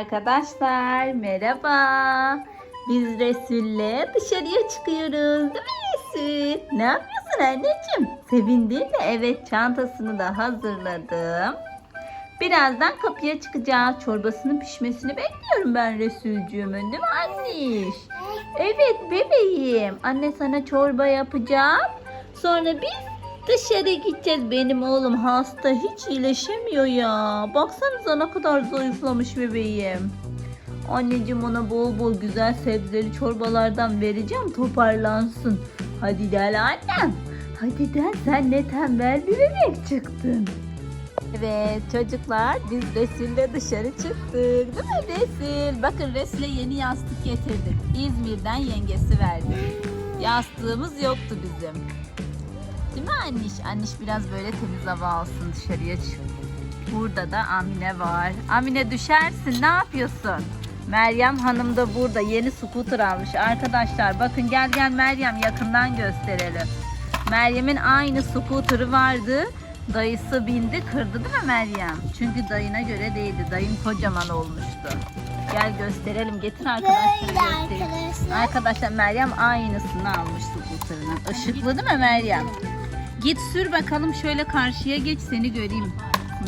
Arkadaşlar merhaba. Biz Resul'le dışarıya çıkıyoruz. Değil mi Resul? Ne yapıyorsun anneciğim? Sevindin mi? Evet çantasını da hazırladım. Birazdan kapıya çıkacağız. Çorbasının pişmesini bekliyorum ben Resulcüğümün değil mi anniş? Evet bebeğim. Anne sana çorba yapacağım. Sonra biz dışarı gideceğiz. Benim oğlum hasta hiç iyileşemiyor ya. Baksanıza ne kadar zayıflamış bebeğim. Anneciğim ona bol bol güzel sebzeli çorbalardan vereceğim toparlansın. Hadi gel annem. Hadi gel sen ne tembel bir bebek çıktın. Evet çocuklar biz Resul'le dışarı çıktık değil mi Resul? Bakın Resul'e yeni yastık getirdik. İzmir'den yengesi verdi. Yastığımız yoktu bizim. Değil mi anniş? Anniş biraz böyle temiz hava alsın dışarıya çık. Burada da Amine var. Amine düşersin ne yapıyorsun? Meryem Hanım da burada yeni scooter almış. Arkadaşlar bakın gel gel Meryem yakından gösterelim. Meryem'in aynı scooter'ı vardı. Dayısı bindi kırdı değil mi Meryem? Çünkü dayına göre değildi. Dayın kocaman olmuştu. Gel gösterelim. Getir arkadaşlar. Arkadaşlar. Arkadaşlar Meryem aynısını almış scooter'ının. Işıklı değil mi Meryem? Git sür bakalım şöyle karşıya geç seni göreyim.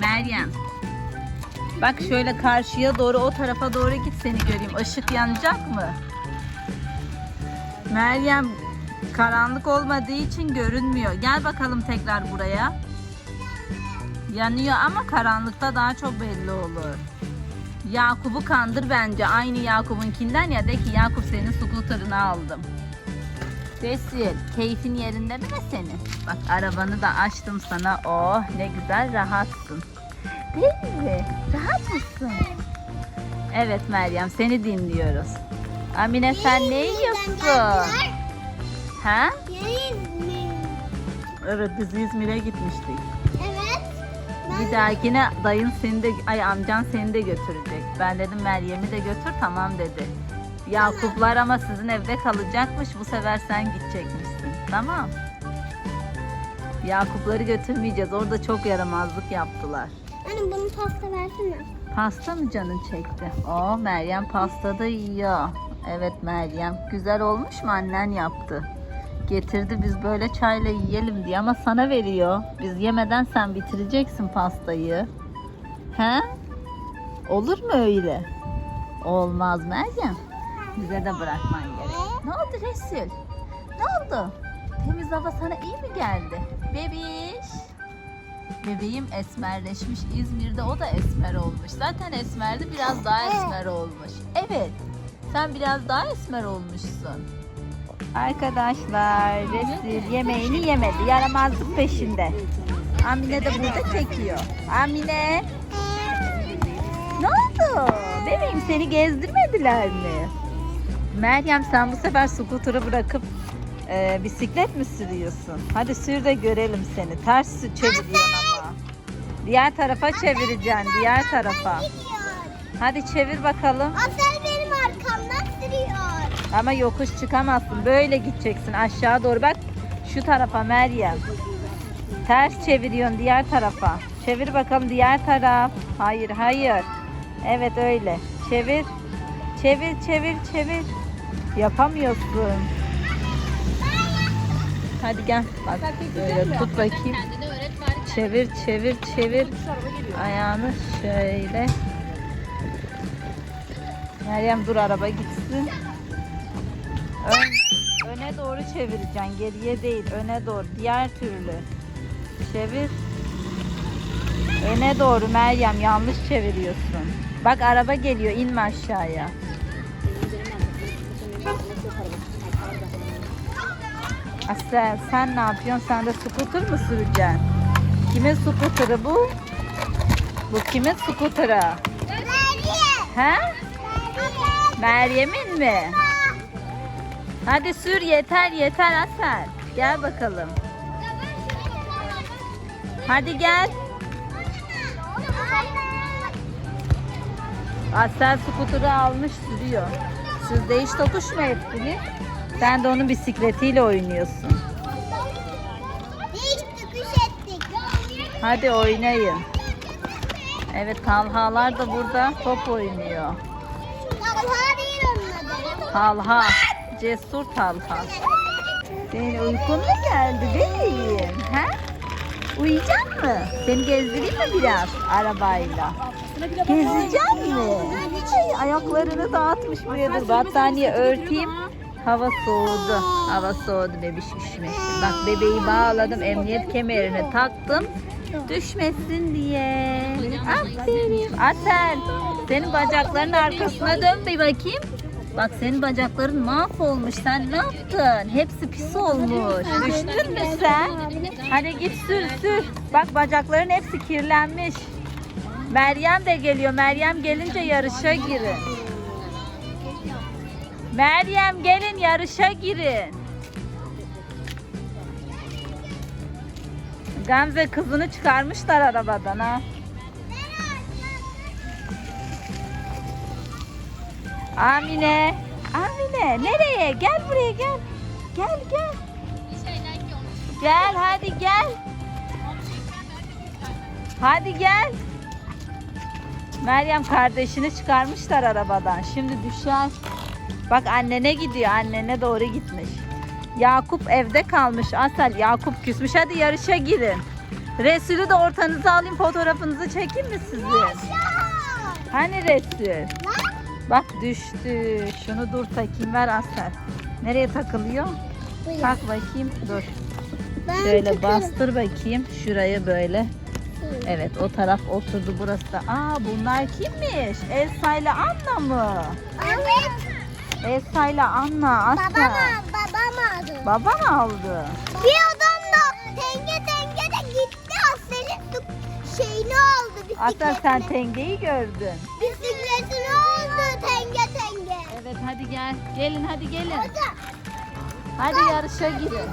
Meryem. Bak şöyle karşıya doğru o tarafa doğru git seni göreyim. Işık yanacak mı? Meryem karanlık olmadığı için görünmüyor. Gel bakalım tekrar buraya. Yanıyor ama karanlıkta daha çok belli olur. Yakup'u kandır bence. Aynı Yakup'unkinden ya de ki Yakup senin scooter'ını aldım. Resul, keyfin yerinde değil mi senin? Bak arabanı da açtım sana. Oh ne güzel rahatsın. Değil mi? Rahat mısın? Evet Meryem seni dinliyoruz. Amine sen ne yiyorsun? Ha? Evet biz İzmir'e gitmiştik. Evet. Bir dahakine dayın seni de, ay amcan seni de götürecek. Ben dedim Meryem'i de götür tamam dedi. Yakuplar ama sizin evde kalacakmış. Bu sefer sen gidecekmişsin. Tamam. Yakupları götürmeyeceğiz. Orada çok yaramazlık yaptılar. Anne bunu pasta versene. Pasta mı canın çekti? Oo Meryem pasta da yiyor. Evet Meryem. Güzel olmuş mu annen yaptı. Getirdi biz böyle çayla yiyelim diye ama sana veriyor. Biz yemeden sen bitireceksin pastayı. He? Olur mu öyle? Olmaz Meryem. Bize de bırakman gerek. Ne oldu Resul? Ne oldu? Temiz hava sana iyi mi geldi? Bebiş. Bebeğim esmerleşmiş. İzmir'de o da esmer olmuş. Zaten esmerdi biraz daha esmer olmuş. Evet. Sen biraz daha esmer olmuşsun. Arkadaşlar Resul yemeğini yemedi. Yaramazlık peşinde. Amine de burada çekiyor. Amine. Ne oldu? Bebeğim seni gezdirmediler mi? Meryem sen bu sefer scooter'ı bırakıp e, bisiklet mi sürüyorsun? Hadi sür de görelim seni. Ters çeviriyorsun ama. Diğer tarafa çevireceksin. Diğer tarafa. Hadi çevir bakalım. Asel benim arkamdan sürüyor. Ama yokuş çıkamazsın. Böyle gideceksin aşağı doğru. Bak şu tarafa Meryem. Ters çeviriyorsun diğer tarafa. Çevir bakalım diğer taraf. Hayır hayır. Evet öyle. Çevir. Çevir çevir çevir. Yapamıyorsun. Hadi gel. Bak böyle tut bakayım. Çevir çevir çevir. Ayağını şöyle. Meryem dur araba gitsin. Ön, öne doğru çevireceksin. Geriye değil. Öne doğru. Diğer türlü. Çevir. Öne doğru Meryem. Yanlış çeviriyorsun. Bak araba geliyor. inme aşağıya. Asel sen ne yapıyorsun? Sen de scooter mı süreceksin? Kimin scooter'ı bu? Bu kimin scooter'ı? Meryem. He? Meryem. Meryem'in mi? Hadi sür yeter yeter Asel. Gel bakalım. Hadi gel. Asel skuturu almış sürüyor. Siz de hiç tokuşma ettiniz. Sen de onun bisikletiyle oynuyorsun. Hiç çıkış ettik. Hadi oynayın. Evet Talhalar da burada top oynuyor. Talha değil onun. Talha. Cesur Talha. Senin uykun mu geldi bebeğim? He? Uyuyacak mı? Seni gezdireyim mi biraz arabayla? Gezecek mi? Ay, ayaklarını dağıtmış buraya dur battaniye örteyim. Hava soğudu. Hava soğudu bebiş üşümesin. Bak bebeği bağladım. Emniyet kemerini taktım. Düşmesin diye. Aferin. Asel. Senin bacakların arkasına dön bir bakayım. Bak senin bacakların mahvolmuş. Sen ne yaptın? Hepsi pis olmuş. Düştün mü sen? Hadi git sür sür. Bak bacakların hepsi kirlenmiş. Meryem de geliyor. Meryem gelince yarışa girin. Meryem gelin yarışa girin. Gamze kızını çıkarmışlar arabadan ha. Amine. Amine nereye? Gel buraya gel. Gel gel. Gel hadi gel. Hadi gel. Meryem kardeşini çıkarmışlar arabadan. Şimdi düşer. Bak annene gidiyor. Annene doğru gitmiş. Yakup evde kalmış. Asel Yakup küsmüş. Hadi yarışa girin. Resulü de ortanıza alayım fotoğrafınızı çekeyim mi sizin? Hani Resul? Bak düştü. Şunu dur takayım ver Asel. Nereye takılıyor? Tak bakayım. Dur. Şöyle bastır bakayım. Şurayı böyle. Evet o taraf oturdu burası da. Aa bunlar kimmiş? Elsa ile Anna mı? Evet. Elsa ile Anna. Babam Asel. aldı. Babam aldı. Bir adam da tenge tenge de gitti. Su- şeyini aldı. Asel sen Bisikletini. tengeyi gördün. Bisikletini aldı tenge tenge. Evet hadi gel. Gelin hadi gelin. Hadi yarışa girin.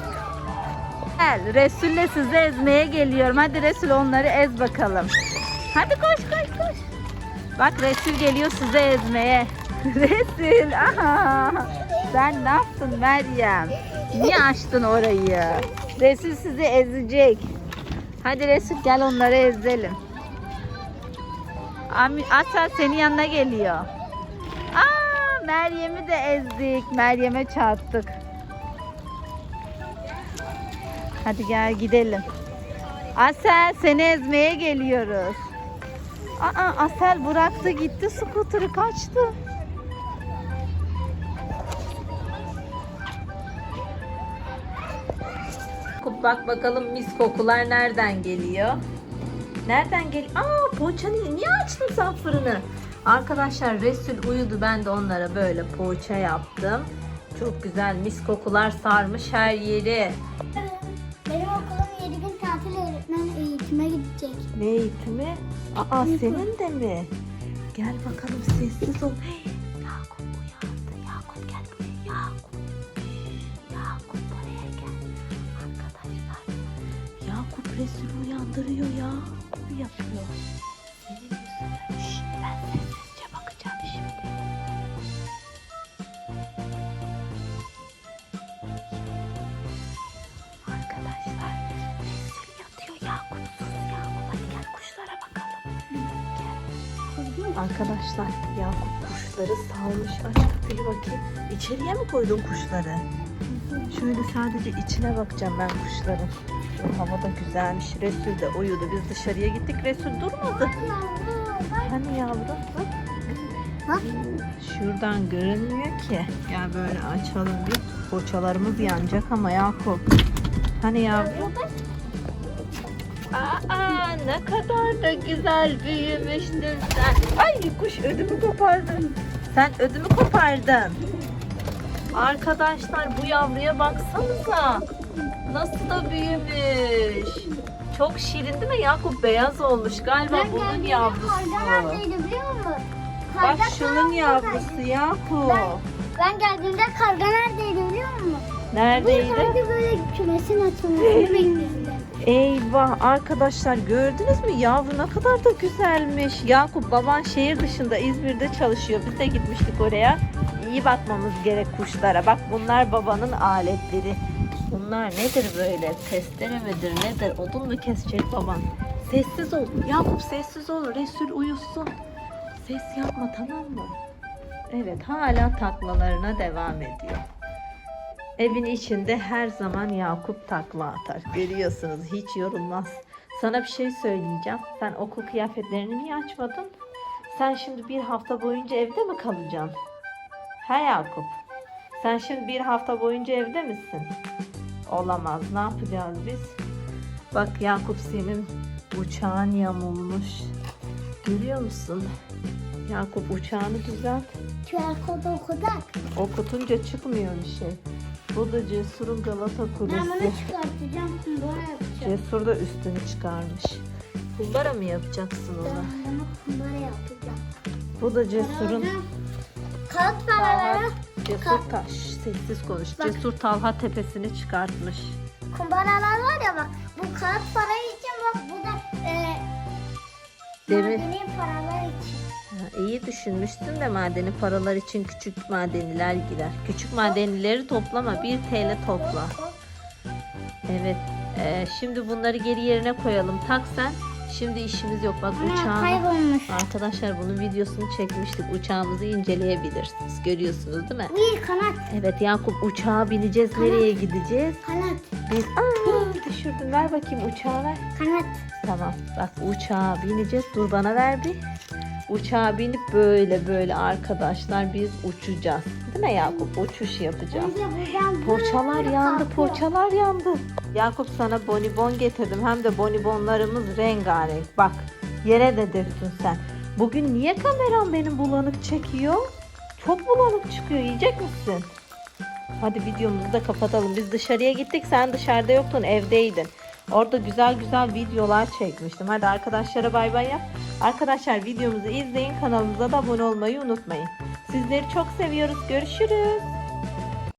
Gel Resul'le sizi ezmeye geliyorum. Hadi Resul onları ez bakalım. Hadi koş koş koş. Bak Resul geliyor sizi ezmeye. Resul aha. Sen ne yaptın Meryem? Niye açtın orayı? Resul sizi ezecek. Hadi Resul gel onları ezelim. Asel senin yanına geliyor. Aa, Meryem'i de ezdik. Meryem'e çarptık. Hadi gel gidelim. Asel seni ezmeye geliyoruz. Aa Asel bıraktı gitti skuturu kaçtı. Bak bakalım mis kokular nereden geliyor? Nereden geliyor? Aa poğaçanı niye açtın sen fırını? Arkadaşlar Resul uyudu ben de onlara böyle poğaça yaptım. Çok güzel mis kokular sarmış her yeri. Ne eğitimi? Aa senin de mi? Gel bakalım sessiz ol. Hey, Yakup uyandı. Yakup gel buraya. Yakup. Yakup buraya gel. Arkadaşlar. Yakup Resul'ü uyandırıyor ya. Bu yapıyor. Senin Arkadaşlar Yakup kuşları salmış. Aç kapıyı bakayım. İçeriye mi koydun kuşları? Şöyle sadece içine bakacağım ben kuşların. Bu hava da güzelmiş. Resul de uyudu. Biz dışarıya gittik. Resul durmadı. Hani yavrum? Bak. Ha? Şuradan görünmüyor ki. Gel böyle açalım bir. Poğaçalarımız yanacak ama Yakup. Hani yavrum? Aa ne kadar da güzel büyümüştün sen. Ay kuş ödümü kopardın. Sen ödümü kopardın. Arkadaşlar bu yavruya baksanıza. Nasıl da büyümüş. Çok şirin değil mi? Yakup beyaz olmuş galiba bunun yavrusu. Neredeydi biliyor musun? Bak Karga şunun tam yavrusu Yakup. Ben geldiğimde karga neredeydi biliyor musun? Neredeydi? Sanki böyle kümesin açılmasını bekliyordu. Eyvah arkadaşlar gördünüz mü yavru ne kadar da güzelmiş. Yakup baban şehir dışında İzmir'de çalışıyor. Biz de gitmiştik oraya. İyi bakmamız gerek kuşlara. Bak bunlar babanın aletleri. Bunlar nedir böyle? Testere midir nedir? Odun mu kesecek baban? Sessiz ol. Yakup sessiz ol. Resul uyusun. Ses yapma tamam mı? Evet hala taklalarına devam ediyor. Evin içinde her zaman Yakup takla atar. Görüyorsunuz hiç yorulmaz. Sana bir şey söyleyeceğim. Sen okul kıyafetlerini niye açmadın? Sen şimdi bir hafta boyunca evde mi kalacaksın? He Yakup? Sen şimdi bir hafta boyunca evde misin? Olamaz. Ne yapacağız biz? Bak Yakup senin uçağın yamulmuş. Görüyor musun? Yakup uçağını düzelt. Kodu okudak. Okutunca çıkmıyor bir şey. Bu da Cesur'un Galata Ben bunu Kulesi. çıkartacağım. Kumbara yapacağım. Cesur da üstünü çıkarmış. Kumbara mı yapacaksın ona? Ben bunu kumbara yapacağım. Bu da Cesur'un Kağıt Talha, paraları Cesur Taş. Sessiz konuş. Bak. Cesur Talha tepesini çıkartmış. kumbaralar var ya bak. Bu kağıt para Demir. madeni paralar için. Ha, iyi düşünmüşsün de madeni paralar için küçük madeniler girer. Küçük madenileri toplama. 1 TL topla. Evet. e, şimdi bunları geri yerine koyalım. Tak sen. Şimdi işimiz yok. Bak uçağın. kaybolmuş. Arkadaşlar bunun videosunu çekmiştik. Uçağımızı inceleyebilirsiniz. Görüyorsunuz değil mi? Bir kanat. Evet Yakup uçağa bineceğiz. Nereye gideceğiz? Kanat. Biz aa düşürdün. Ver bakayım uçağı ver. Kanat. Tamam. Bak uçağa bineceğiz. Dur bana ver bir. Uçağa binip böyle böyle arkadaşlar biz uçacağız. Değil mi Yakup? Uçuş yapacağız. Poğaçalar yandı, poğaçalar yandı. Yakup sana bonibon getirdim. Hem de bonibonlarımız rengarenk. Bak yere de döktün sen. Bugün niye kameram benim bulanık çekiyor? Çok bulanık çıkıyor. Yiyecek misin? Hadi videomuzu da kapatalım. Biz dışarıya gittik. Sen dışarıda yoktun. Evdeydin. Orada güzel güzel videolar çekmiştim. Hadi arkadaşlara bay bay yap. Arkadaşlar videomuzu izleyin. Kanalımıza da abone olmayı unutmayın. Sizleri çok seviyoruz. Görüşürüz.